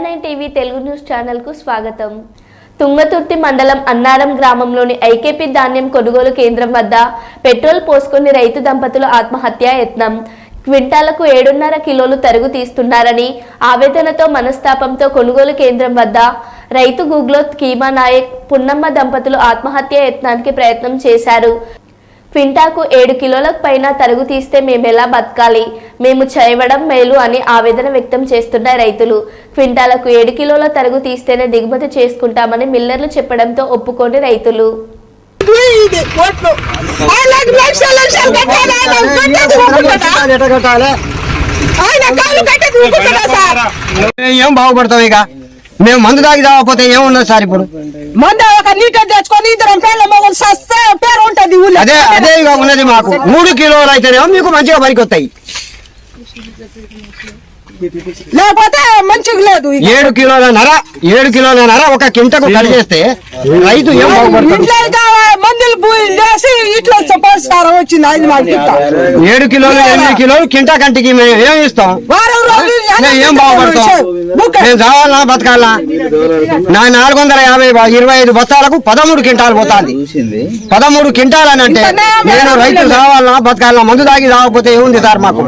Nine TV Telugu news ఛానల్కు స్వాగతం. తుంగతుర్తి మండలం అన్నారం గ్రామంలోని ఐకేపీ ధాన్యం కొనుగోలు కేంద్రం వద్ద పెట్రోల్ పోసుకుని రైతు దంపతులు ఆత్మహత్య యత్నం. క్వింటాలకు ఏడున్నర కిలోలు తరుగు తీస్తున్నారని ఆవేదనతో మనస్తాపంతో కొనుగోలు కేంద్రం వద్ద రైతు గుగ్లోత్ కీమా నాయక్ పున్నమ్మ దంపతులు ఆత్మహత్య యత్నానికి ప్రయత్నం చేశారు. క్వింటాకు ఏడు కిలోలకు పైన తరుగు తీస్తే మేము ఎలా బతకాలి? మేము చేయవడం మేలు అని ఆవేదన వ్యక్తం చేస్తున్న రైతులు. క్వింటాలకు ఏడు కిలోల తరుగు తీస్తేనే దిగుమతి చేసుకుంటామని మిల్లర్లు చెప్పడంతో ఒప్పుకోని రైతులు. ఏం బాగుపడతాం ఇక? మేము మందు తాగి తాగకపోతే ఏమున్నది సార్ ఇప్పుడు? మంద ఒక లీటర్ తెచ్చుకొని ఇద్దరం పేర్ల మొగలు సస్తే పేరు ఉంటది అదే అదే ఇక ఉన్నది మాకు. మూడు కిలోలు అయితేనేమో మీకు మంచిగా పనికొస్తాయి. లేకపోతే మంచిగా లేదు. ఏడు కిలోల నర ఏడు కిలోల నర ఒక కింటకు కట్ చేస్తే రైతు ఏం బాగుపడతాడు మందులు పోయి లేసి ఇట్లా పరిష్కారం వచ్చింది మాకు. ఏడు కిలోలు ఎనిమిది కిలోలు కింట కంటికి మేము ఏం ఇస్తాం? వారం రోజులు ఏం బాగుపడతాం చావాలనా బతకాలనా నా నాలుగు వందల యాభై బ- ఇరవై ఐదు బస్తాలకు పదమూడు క్వింటాలు పోతాంది. పదమూడు క్వింటాలు అని అంటే నేను రైతు చావాలనా బతకాలనా మందు తాగి తాగకపోతే ఏముంది సార్ మాకు?